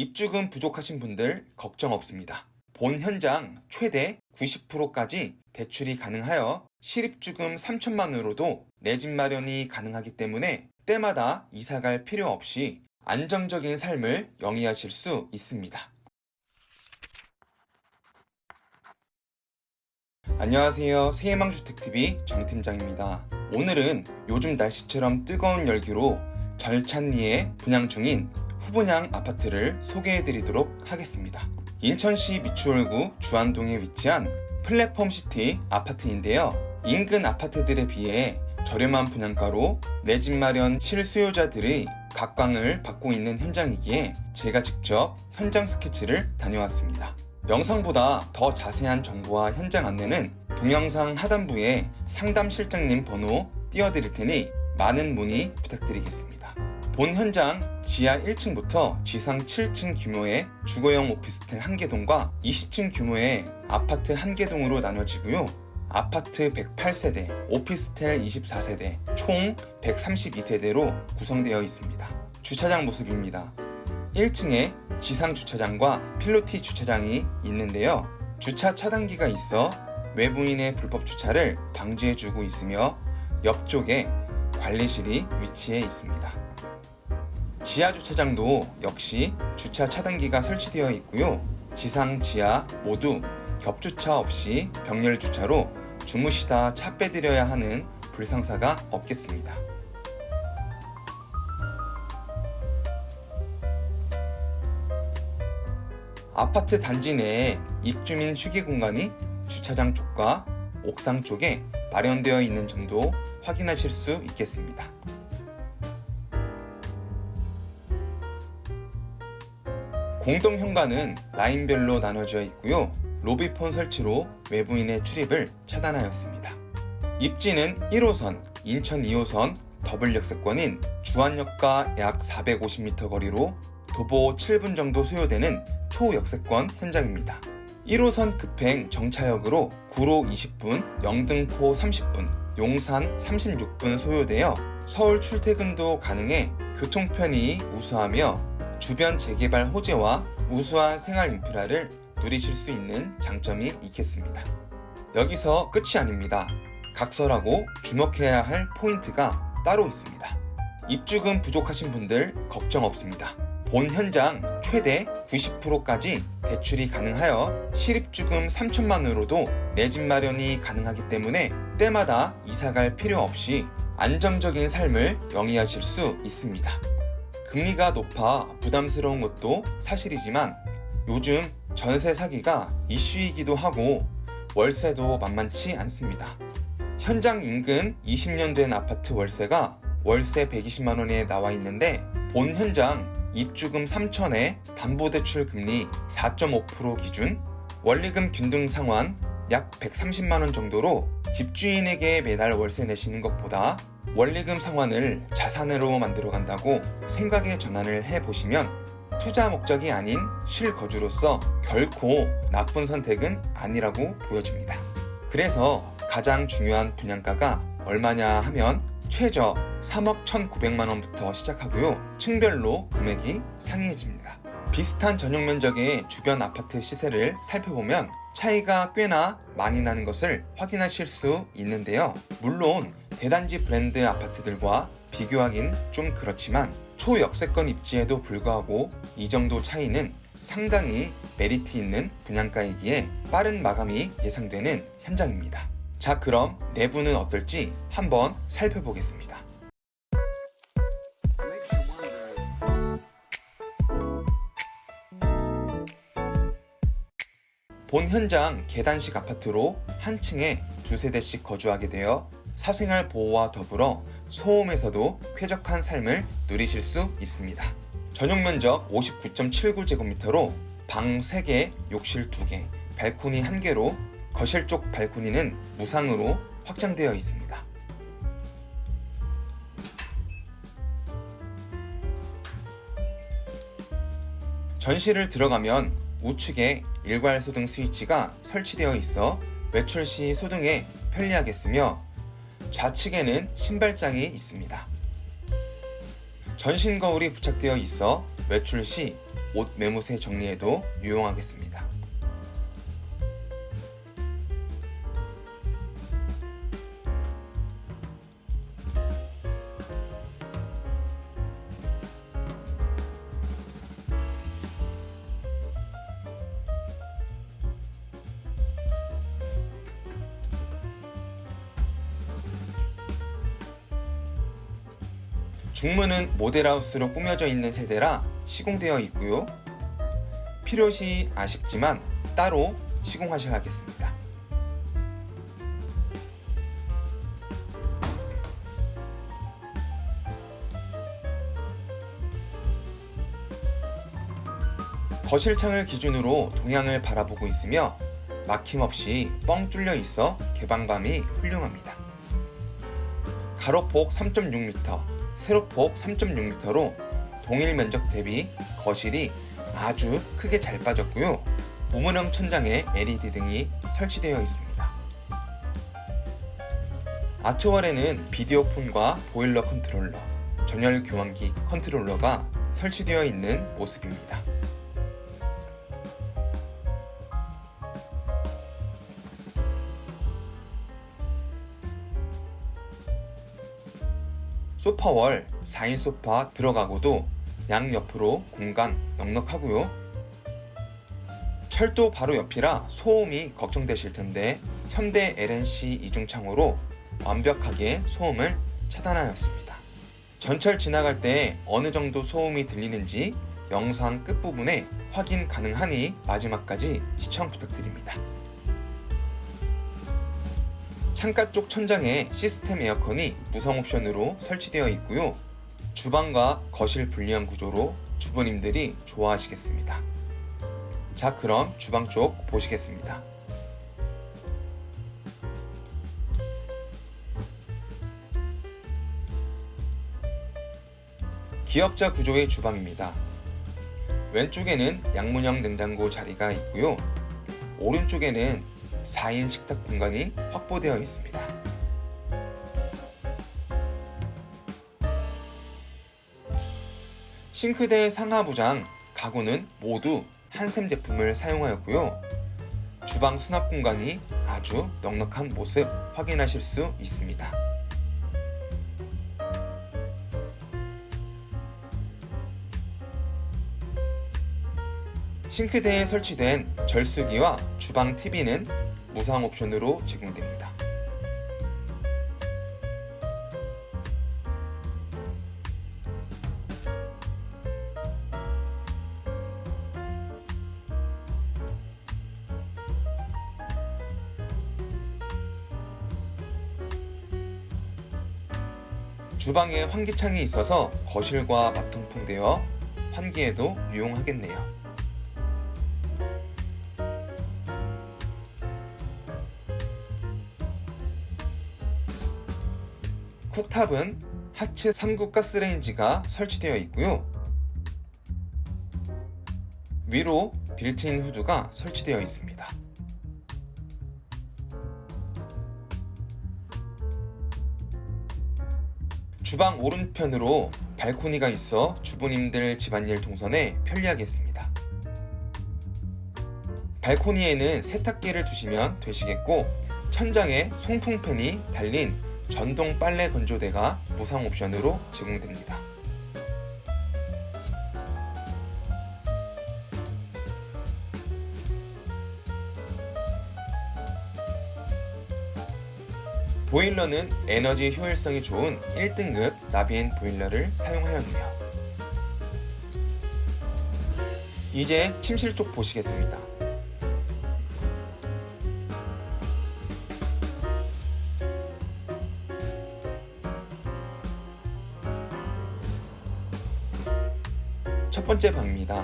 입주금 부족하신 분들 걱정 없습니다. 본 현장 최대 90%까지 대출이 가능하여 실입주금 3천만 원으로도 내 집 마련이 가능하기 때문에 때마다 이사갈 필요 없이 안정적인 삶을 영위하실 수 있습니다. 안녕하세요. 세해망주택TV 정팀장입니다. 오늘은 요즘 날씨처럼 뜨거운 열기로 절찬리에 분양 중인 후분양 아파트를 소개해드리도록 하겠습니다. 인천시 미추홀구 주안동에 위치한 플랫폼 시티 아파트인데요. 인근 아파트들에 비해 저렴한 분양가로 내 집 마련 실수요자들의 각광을 받고 있는 현장이기에 제가 직접 현장 스케치를 다녀왔습니다. 영상보다 더 자세한 정보와 현장 안내는 동영상 하단부에 상담 실장님 번호 띄워드릴 테니 많은 문의 부탁드리겠습니다. 본 현장 지하 1층부터 지상 7층 규모의 주거용 오피스텔 1개동과 20층 규모의 아파트 1개동으로 나눠지고요. 아파트 108세대, 오피스텔 24세대, 총 132세대로 구성되어 있습니다. 주차장 모습입니다. 1층에 지상 주차장과 필로티 주차장이 있는데요. 주차 차단기가 있어 외부인의 불법 주차를 방지해주고 있으며 옆쪽에 관리실이 위치해 있습니다. 지하 주차장도 역시 주차 차단기가 설치되어 있고요. 지상, 지하 모두 겹주차 없이 병렬 주차로 주무시다 차 빼드려야 하는 불상사가 없겠습니다. 아파트 단지 내에 입주민 휴게 공간이 주차장 쪽과 옥상 쪽에 마련되어 있는 점도 확인하실 수 있겠습니다. 공동 현관은 라인별로 나눠져 있고요. 로비폰 설치로 외부인의 출입을 차단하였습니다. 입지는 1호선, 인천 2호선 더블 역세권인 주안역과 약 450m 거리로 도보 7분 정도 소요되는 초역세권 현장입니다. 1호선 급행 정차역으로 구로 20분, 영등포 30분, 용산 36분 소요되어 서울 출퇴근도 가능해 교통편이 우수하며 주변 재개발 호재와 우수한 생활 인프라를 누리실 수 있는 장점이 있겠습니다. 여기서 끝이 아닙니다. 각설하고 주목해야 할 포인트가 따로 있습니다. 입주금 부족하신 분들 걱정 없습니다. 본 현장 최대 90%까지 대출이 가능하여 실입주금 3천만 원으로도 내 집 마련이 가능하기 때문에 때마다 이사갈 필요 없이 안정적인 삶을 영위하실 수 있습니다. 금리가 높아 부담스러운 것도 사실이지만 요즘 전세 사기가 이슈이기도 하고 월세도 만만치 않습니다. 현장 인근 20년 된 아파트 월세가 월세 120만 원에 나와 있는데 본 현장 입주금 3천에 담보대출 금리 4.5% 기준 원리금 균등 상환 약 130만 원 정도로 집주인에게 매달 월세 내시는 것보다 원리금 상환을 자산으로 만들어 간다고 생각의 전환을 해 보시면 투자 목적이 아닌 실거주로서 결코 나쁜 선택은 아니라고 보여집니다. 그래서 가장 중요한 분양가가 얼마냐 하면 최저 3억 1,900만 원부터 시작하고요. 층별로 금액이 상이해집니다. 비슷한 전용 면적의 주변 아파트 시세를 살펴보면 차이가 꽤나 많이 나는 것을 확인하실 수 있는데요. 물론 대단지 브랜드 아파트들과 비교하긴 좀 그렇지만 초역세권 입지에도 불구하고 이 정도 차이는 상당히 메리트 있는 분양가이기에 빠른 마감이 예상되는 현장입니다. 자, 그럼 내부는 어떨지 한번 살펴보겠습니다. 본 현장 계단식 아파트로 한 층에 두 세 대씩 거주하게 되어 사생활 보호와 더불어 소음에서도 쾌적한 삶을 누리실 수 있습니다. 전용 면적 59.79제곱미터로 방 3개, 욕실 2개, 발코니 1개로 거실 쪽 발코니는 무상으로 확장되어 있습니다. 전시를 들어가면 우측에 일괄 소등 스위치가 설치되어 있어 외출 시 소등에 편리하겠으며 좌측에는 신발장이 있습니다. 전신 거울이 부착되어 있어 외출 시 옷 매무새 정리에도 유용하겠습니다. 중문은 모델하우스로 꾸며져 있는 세대라 시공되어 있고요. 필요시 아쉽지만 따로 시공하셔야겠습니다. 거실 창을 기준으로 동향을 바라보고 있으며 막힘없이 뻥 뚫려 있어 개방감이 훌륭합니다. 가로폭 3.6m, 세로폭 3.6m로 동일 면적 대비 거실이 아주 크게 잘 빠졌고요. 무문형 천장에 LED 등이 설치되어 있습니다. 아트월에는 비디오폰과 보일러 컨트롤러, 전열 교환기 컨트롤러가 설치되어 있는 모습입니다. 소파월 4인 소파 들어가고도 양옆으로 공간 넉넉하고요. 철도 바로 옆이라 소음이 걱정되실 텐데 현대 LNC 이중창호로 완벽하게 소음을 차단하였습니다. 전철 지나갈 때 어느 정도 소음이 들리는지 영상 끝부분에 확인 가능하니 마지막까지 시청 부탁드립니다. 창가 쪽 천장에 시스템 에어컨이 무선 옵션으로 설치되어 있고요. 주방과 거실 분리형 구조로 주부님들이 좋아하시겠습니다. 자, 그럼 주방 쪽 보시겠습니다. 기역자 구조의 주방입니다. 왼쪽에는 양문형 냉장고 자리가 있고요. 오른쪽에는 4인 식탁 공간이 확보되어 있습니다. 싱크대 상하부장 가구는 모두 한샘 제품을 사용하였고요. 주방 수납 공간이 아주 넉넉한 모습 확인하실 수 있습니다. 싱크대에 설치된 절수기와 주방 TV는 무상 옵션으로 제공됩니다. 주방에 환기창이 있어서 거실과 맞통풍 되어 환기에도 유용하겠네요. 탑은 하츠 3구 가스레인지가 설치되어 있고요. 위로 빌트인 후드가 설치되어 있습니다. 주방 오른편으로 발코니가 있어 주부님들 집안일 동선에 편리하겠습니다. 발코니에는 세탁기를 두시면 되시겠고 천장에 송풍팬이 달린 전동 빨래 건조대가 무상 옵션으로 제공됩니다. 보일러는 에너지 효율성이 좋은 1등급 나비엔 보일러를 사용하였네요. 이제 침실 쪽 보시겠습니다. 첫 번째 방입니다.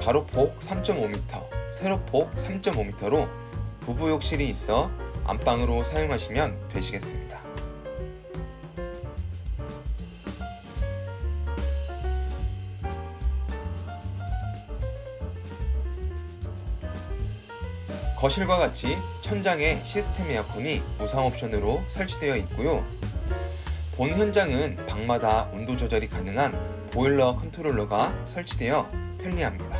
가로폭 3.5m, 세로폭 3.5m로 부부 욕실이 있어 안방으로 사용하시면 되시겠습니다. 거실과 같이 천장에 시스템 에어컨이 무상 옵션으로 설치되어 있고요. 본 현장은 방마다 온도 조절이 가능한 보일러 컨트롤러가 설치되어 편리합니다.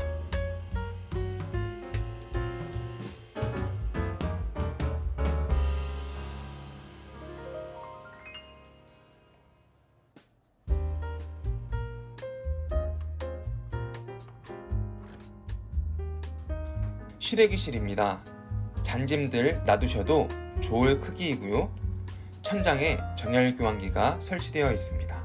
실외기실입니다. 잔짐들 놔두셔도 좋을 크기이고요. 천장에 정열 교환기가 설치되어 있습니다.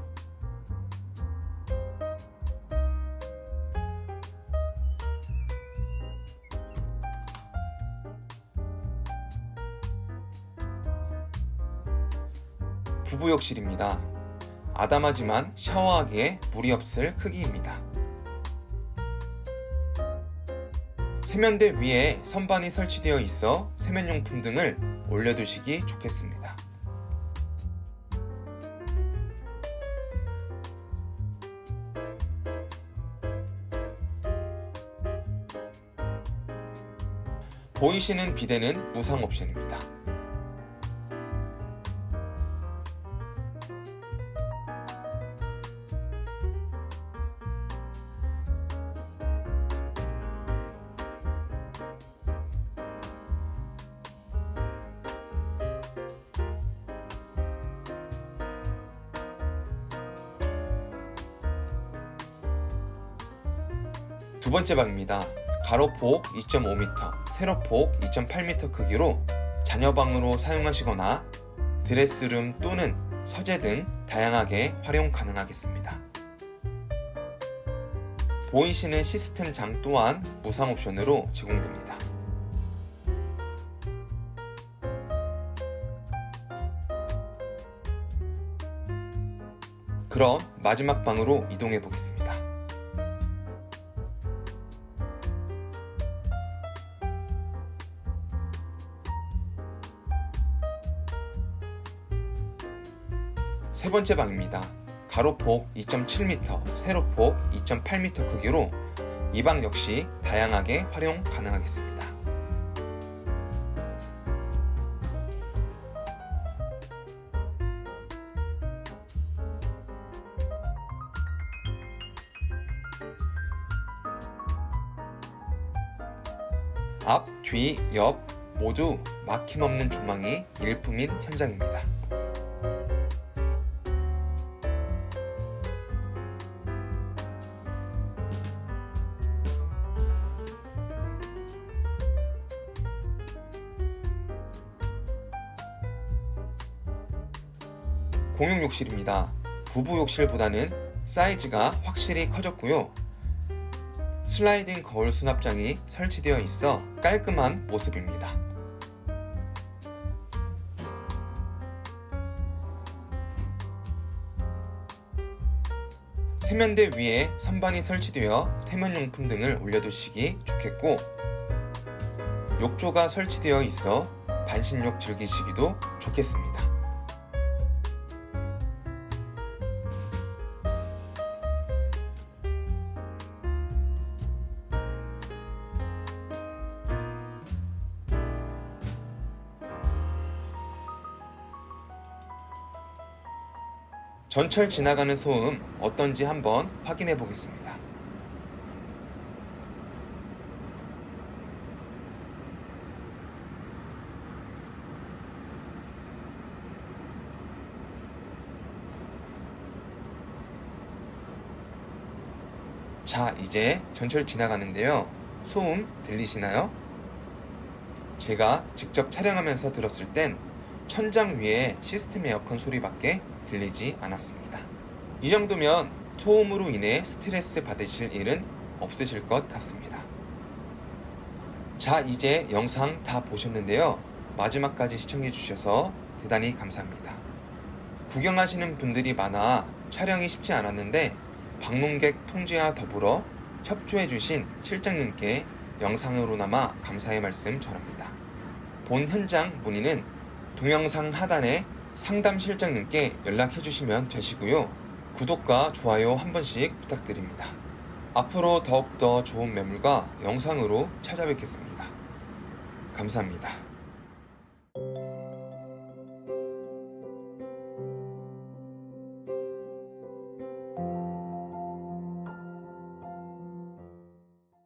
부부욕실입니다. 아담하지만 샤워하기에 무리 없을 크기입니다. 세면대 위에 선반이 설치되어 있어 세면용품 등을 올려두시기 좋겠습니다. 보이시는 비데는 무상 옵션입니다. 두 번째 방입니다. 가로폭 2.5m, 세로폭 2.8m 크기로 자녀방으로 사용하시거나 드레스룸 또는 서재 등 다양하게 활용 가능하겠습니다. 보이시는 시스템 장 또한 무상 옵션으로 제공됩니다. 그럼 마지막 방으로 이동해 보겠습니다. 번째 방입니다. 가로폭 2.7m, 세로폭 2.8m 크기로 이 방 역시 다양하게 활용 가능하겠습니다. 앞, 뒤, 옆 모두 막힘없는 조망이 일품인 현장입니다. 공용 욕실입니다. 부부 욕실보다는 사이즈가 확실히 커졌고요. 슬라이딩 거울 수납장이 설치되어 있어 깔끔한 모습입니다. 세면대 위에 선반이 설치되어 세면용품 등을 올려두시기 좋겠고 욕조가 설치되어 있어 반신욕 즐기시기도 좋겠습니다. 전철 지나가는 소음 어떤지 한번 확인해 보겠습니다. 자, 이제 전철 지나가는데요. 소음 들리시나요? 제가 직접 촬영하면서 들었을 땐 천장 위에 시스템 에어컨 소리밖에 들리지 않았습니다. 이 정도면 소음으로 인해 스트레스 받으실 일은 없으실 것 같습니다. 자, 이제 영상 다 보셨는데요. 마지막까지 시청해 주셔서 대단히 감사합니다. 구경하시는 분들이 많아 촬영이 쉽지 않았는데 방문객 통제와 더불어 협조해 주신 실장님께 영상으로나마 감사의 말씀 전합니다. 본 현장 문의는 동영상 하단에 상담 실장님께 연락해 주시면 되시고요. 구독과 좋아요 한 번씩 부탁드립니다. 앞으로 더욱더 좋은 매물과 영상으로 찾아뵙겠습니다. 감사합니다.